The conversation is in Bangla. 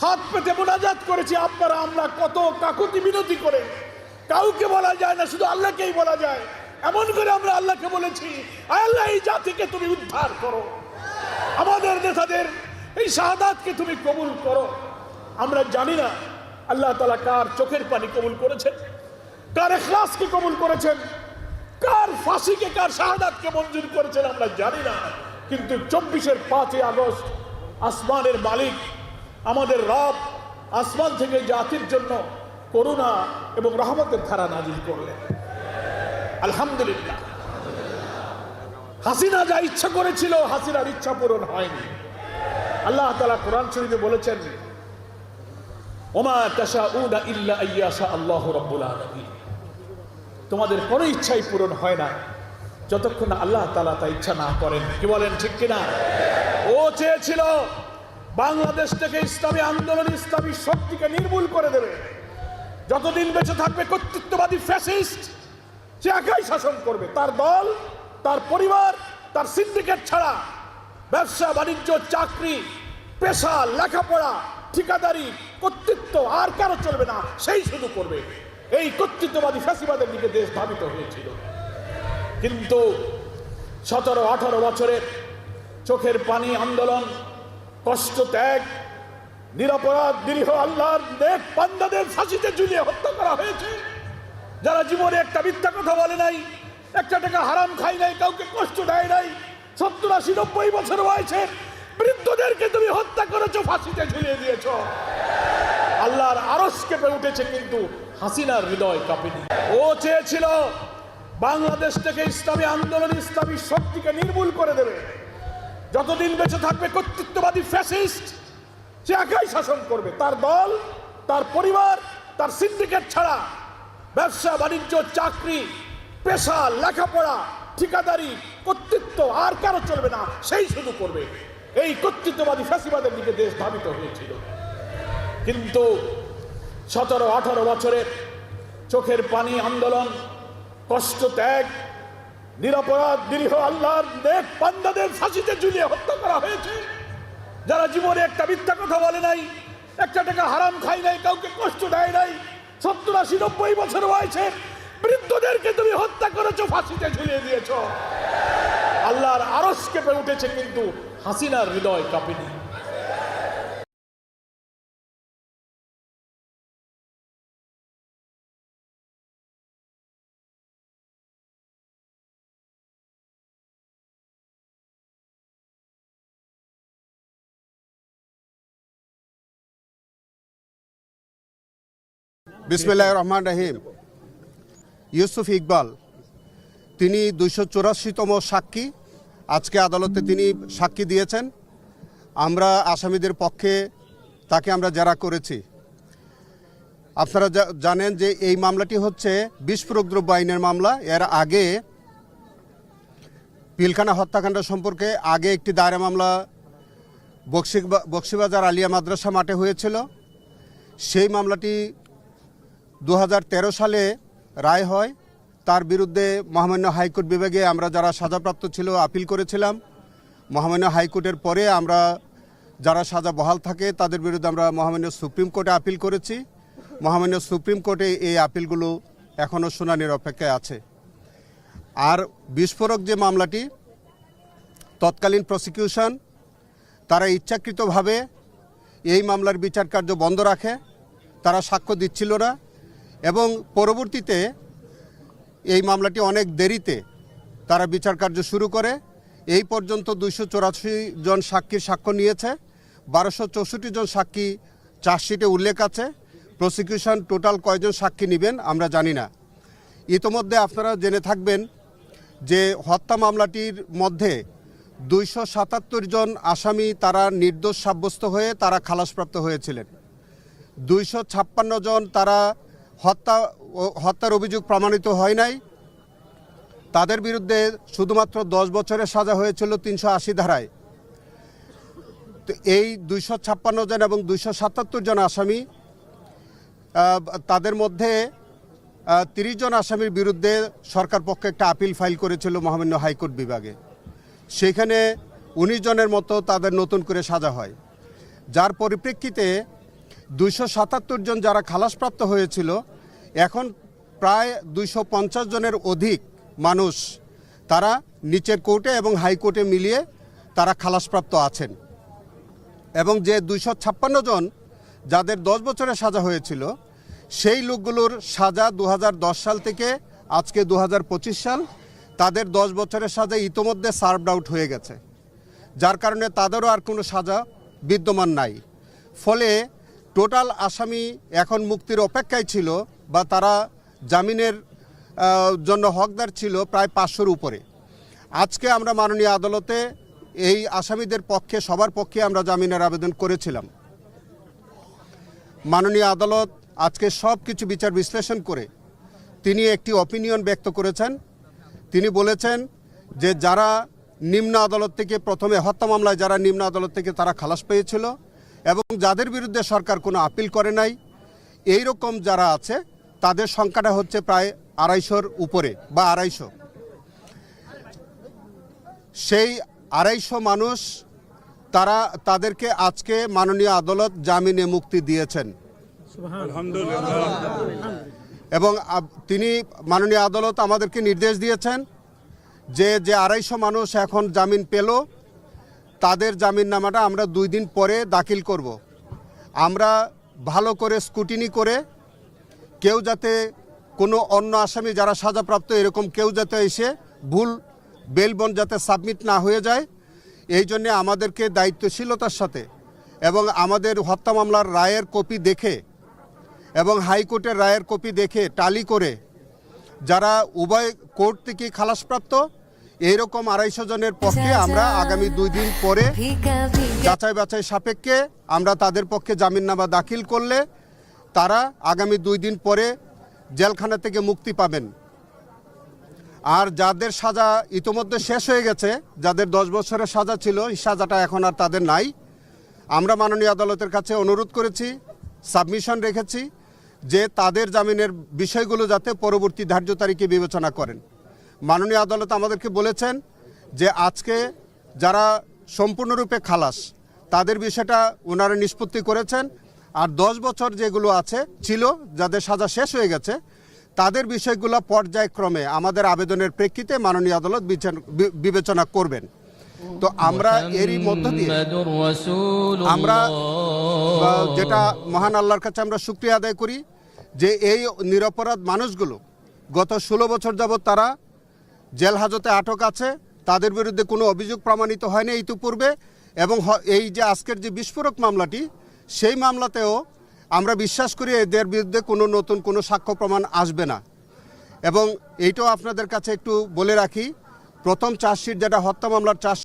হাত পেতে মোনাজাত করেছি, আপনারা, আমরা কত কাকুতি বিনতি করে। কাউকে বলা যায় না, শুধু আল্লাহকেই বলা যায়। এমন করে আমরা আল্লাহকে বলেছি, "আয় আল্লাহ, এই জাতিকে তুমি উদ্ধার করো। আমাদের নেতাদের এই শাহাদাতকে তুমি কবুল করো। আমরা জানি না আল্লাহ তালা কার চোখের পানি কবুল করেছেন, কার এখলাসকে কবুল করেছেন, কার ফাঁসিকে, কার শাহাদাতকে মঞ্জুর করেছেন, আমরা জানি না। কিন্তু চব্বিশের পাঁচই আগস্ট আসমানের মালিক আমাদের রব আসমান থেকে জাতির জন্য করুণা এবং রহমতের ধারা নাজিল করলেন। আলহামদুলিল্লাহ। হাসিনা যা ইচ্ছা করেছিল, হাসিনার ইচ্ছা পূরণ হয়নি। আল্লাহ তালা কোরআন শরীফে বলেছেন, ওমা আল্লাহ তোমাদের কোনো ইচ্ছাই পূরণ হয় না, যতক্ষণ আল্লাহ তালা তা ইচ্ছা না করেন। কি বলেন, ঠিক কিনা? ও চেয়েছিল বাংলাদেশ থেকে ইসলামী আন্দোলন, ইসলামী শক্তিকে নির্মূল করে দেবে। যতদিন বেঁচে থাকবে কর্তৃত্ববাদী ফ্যাসিস্ট, সে একাই শাসন করবে। তার দল, তার পরিবার, তার সিন্ডিকেট ছাড়া ব্যবসা, বাণিজ্য, চাকরি, পেশা, লেখাপড়া, ঠিকাদারি, কর্তৃত্ব আর কারও চলবে না, সেই শুধু করবে। এই কর্তৃত্ববাদী ফ্যাসিবাদের দিকে দেশ ধাবিত হয়েছিল। কিন্তু সতেরো আঠারো বছরের চোখের পানি আন্দোলন কষ্ট ত্যাগ, নিরাপরাধ দীর্ঘ আল্লাহর নেক পান্দাদের ফাঁসিতে ঝুলিয়ে হত্যা করা হয়েছে। যারা জীবনে একটা মিথ্যা কথা বলে নাই, একটা টাকা হারাম খাই নাই, কাউকে কষ্ট দেয় নাই, সত্তর আশি নব্বই বছর বয়সে বৃদ্ধদেরকে তুমি হত্যা করেছ, ফাঁসিতে ঝুলিয়ে দিয়েছ। আল্লাহর আরস কেঁপে উঠেছে, কিন্তু হাসিনার হৃদয় কাঁপেনি। ও চেয়েছিল বাংলাদেশ থেকে ইসলামী আন্দোলন, ইসলামী শক্তিকে নির্মূল করে দেবে। যতদিন বেঁচে থাকবে কর্তৃত্ববাদী ফ্যাসিস্ট, সে একাই শাসন করবে। তার দল, তার পরিবার, তার সিন্ডিকেট ছাড়া ব্যবসা, বাণিজ্য, চাকরি, পেশা, লেখাপড়া, ঠিকাদারি, কর্তৃত্ব আর কারও চলবে না, সেই শুধু করবে। এই কর্তৃত্ববাদী ফ্যাসিবাদের দিকে দেশ ধাবিত হয়েছিল। কিন্তু সতেরো আঠারো বছরের চোখের পানি আন্দোলন, কষ্ট ত্যাগ নিরাপরাধ দীর্ঘ আল্লাহর নেক পান্দাদের ফাঁসিতে ঝুলিয়ে হত্যা করা হয়েছে। যারা জীবনে একটা মিথ্যা কথা বলে নাই, একটা টাকা হারাম খাই নাই, কাউকে কষ্ট দেয় নাই, সত্তর আশি, নব্বই বছর বয়সে বৃদ্ধদেরকে তুমি হত্যা করেছ, ফাঁসিতে ঝুলিয়ে দিয়েছ। আল্লাহর আরস কেঁপে উঠেছে কিন্তু হাসিনার হৃদয় কাঁপেনি। বিসমিল্লাহ রহমান রহিম। ইউসুফ ইকবাল, তিনি দুইশো চৌরাশিতম সাক্ষী। আজকে আদালতে তিনি সাক্ষী দিয়েছেন। আমরা আসামিদের পক্ষে তাকে আমরা জেরা করেছি। আপনারা জানেন যে এই মামলাটি হচ্ছে বিস্ফোরক দ্রব্য আইনের মামলা। এর আগে পিলখানা হত্যাকাণ্ড সম্পর্কে আগে একটি দায়রা মামলা বক্সি বক্সিবাজার আলিয়া মাদ্রাসা মাঠে হয়েছিল। সেই মামলাটি দু হাজার তেরো সালে রায় হয়। তার বিরুদ্ধে মহামান্য হাইকোর্ট বিভাগে আমরা যারা সাজাপ্রাপ্ত ছিল, আপিল করেছিলাম। মহামান্য হাইকোর্টের পরে আমরা যারা সাজা বহাল থাকে, তাদের বিরুদ্ধে আমরা মহামান্য সুপ্রিম কোর্টে আপিল করেছি। মহামান্য সুপ্রিম কোর্টে এই আপিলগুলো এখনও শুনানির অপেক্ষায় আছে। আর বিস্ফোরক যে মামলাটি, তৎকালীন প্রসিকিউশন, তারা ইচ্ছাকৃতভাবে এই মামলার বিচার কার্য বন্ধ রাখে। তারা সাক্ষ্য দিচ্ছিল না। এবং পরবর্তীতে এই মামলাটি অনেক দেরিতে তারা বিচার কার্য শুরু করে। এই পর্যন্ত দুইশো জন সাক্ষীর সাক্ষ্য নিয়েছে, বারোশো চৌষট্টি জন সাক্ষী চার্জশিটে উল্লেখ আছে। প্রসিকিউশন টোটাল কয়জন সাক্ষী নেবেন আমরা জানি না। ইতোমধ্যে আপনারা জেনে থাকবেন যে হত্যা মামলাটির মধ্যে দুইশো সাতাত্তর জন আসামি তারা নির্দোষ সাব্যস্ত হয়ে তারা খালাসপ্রাপ্ত হয়েছিলেন। দুইশো ছাপ্পান্ন জন তারা হত্যা হত্যার অভিযোগ প্রমাণিত হয় নাই। তাদের বিরুদ্ধে শুধুমাত্র দশ বছরের সাজা হয়েছিল তিনশো আশি ধারায়। তো এই দুইশো ছাপ্পান্ন জন এবং দুইশো সাতাত্তর জন আসামি তাদের মধ্যে তিরিশ জন আসামির বিরুদ্ধে সরকার পক্ষে একটা আপিল ফাইল করেছিল মহামান্য হাইকোর্ট বিভাগে। সেখানে উনিশ জনের মতো তাদের নতুন করে সাজা হয়। যার পরিপ্রেক্ষিতে দুইশো সাতাত্তর জন যারা খালাসপ্রাপ্ত হয়েছিল, এখন প্রায় দুইশো পঞ্চাশ জনের অধিক মানুষ তারা নিচের কোর্টে এবং হাইকোর্টে মিলিয়ে তারা খালাসপ্রাপ্ত আছেন। এবং যে দুইশো ছাপ্পান্ন জন যাদের দশ বছরের সাজা হয়েছিল, সেই লোকগুলোর সাজা দু হাজার দশ সাল থেকে আজকে দু হাজার পঁচিশ সাল, তাদের দশ বছরের সাজা ইতোমধ্যে সার্ভড আউট হয়ে গেছে। যার কারণে তাদেরও আর কোনো সাজা বিদ্যমান নাই। ফলে টোটাল আসামি এখন মুক্তির অপেক্ষায় ছিল বা তারা জামিনের জন্য হকদার ছিল প্রায় পাঁচশোর উপরে। আজকে আমরা মাননীয় আদালতে এই আসামিদের পক্ষে, সবার পক্ষে আমরা জামিনের আবেদন করেছিলাম। মাননীয় আদালত আজকে সব কিছু বিচার বিশ্লেষণ করে তিনি একটি অপিনিয়ন ব্যক্ত করেছেন। তিনি বলেছেন যে যারা নিম্ন আদালত থেকে প্রথমে হত্যা মামলায়, যারা নিম্ন আদালত থেকে তারা খালাস পেয়েছিল। এবং যাদের বিরুদ্ধে সরকার কোনো আপিল করে নাই এই রকম যারা আছে, তাদের সংখ্যাটা হচ্ছে প্রায় আড়াইশোর উপরে বা আড়াইশো। সেই আড়াইশো মানুষ, তারা তাদেরকে আজকে মাননীয় আদালত জামিনে মুক্তি দিয়েছেন। এবং তিনি মাননীয় আদালত আমাদেরকে নির্দেশ দিয়েছেন যে যে আড়াইশো মানুষ এখন জামিন পেল তাদের জামিন নামাটা আমরা দুই দিন পরে দাখিল করব। আমরা ভালো করে স্কুটিনি করে কেউ যাতে কোনো অন্য আসামি যারা সাজাপ্রাপ্ত এরকম কেউ যাতে এসে ভুল বেলবন যাতে সাবমিট না হয়ে যায়, এই জন্যে আমাদেরকে দায়িত্বশীলতার সাথে এবং আমাদের হত্যা মামলার রায়ের কপি দেখে এবং হাইকোর্টের রায়ের কপি দেখে টালি করে যারা উভয় কোর্ট থেকে খালাসপ্রাপ্ত এইরকম আড়াইশো জনের পক্ষে আমরা আগামী দুই দিন পরে যাচাই বাছাই সাপেক্ষে আমরা তাদের পক্ষে জামিননামা দাখিল করলে তারা আগামী দুই দিন পরে জেলখানা থেকে মুক্তি পাবেন। আর যাদের সাজা ইতোমধ্যে শেষ হয়ে গেছে যাদের দশ বছরের সাজা ছিল এই সাজাটা এখন আর তাদের নাই। আমরা মাননীয় আদালতের কাছে অনুরোধ করেছি সাবমিশন রেখেছি যে তাদের জামিনের বিষয়গুলো যাতে পরবর্তী ধার্য তারিখে বিবেচনা করেন। মাননীয় আদালত আমাদেরকে বলেছেন যে আজকে যারা সম্পূর্ণরূপে খালাস তাদের বিষয়টা ওনারা নিষ্পত্তি করেছেন। আর দশ বছর যেগুলো আছে ছিল যাদের সাজা শেষ হয়ে গেছে তাদের বিষয়গুলো পর্যায়ক্রমে আমাদের আবেদনের প্রেক্ষিতে মাননীয় আদালত বিবেচনা করবেন। তো আমরা এরই মধ্য দিয়ে আমরা যেটা মহান আল্লাহর কাছে আমরা সুক্রিয়া আদায় করি যে এই নিরপরাধ মানুষগুলো গত ষোলো বছর যাবত তারা জেল হাজতে আটক আছে, তাদের বিরুদ্ধে কোনো অভিযোগ প্রমাণিত হয়নি ইতিপূর্বে, এবং এই যে আজকের যে বিস্ফোরক মামলাটি, সেই মামলাতেও আমরা বিশ্বাস করি এদের বিরুদ্ধে কোনো নতুন কোনো সাক্ষ্য প্রমাণ আসবে না। এবং এইটাও আপনাদের কাছে একটু বলে রাখি, প্রথম চার্জশিট যেটা হত্যা মামলার চার্জ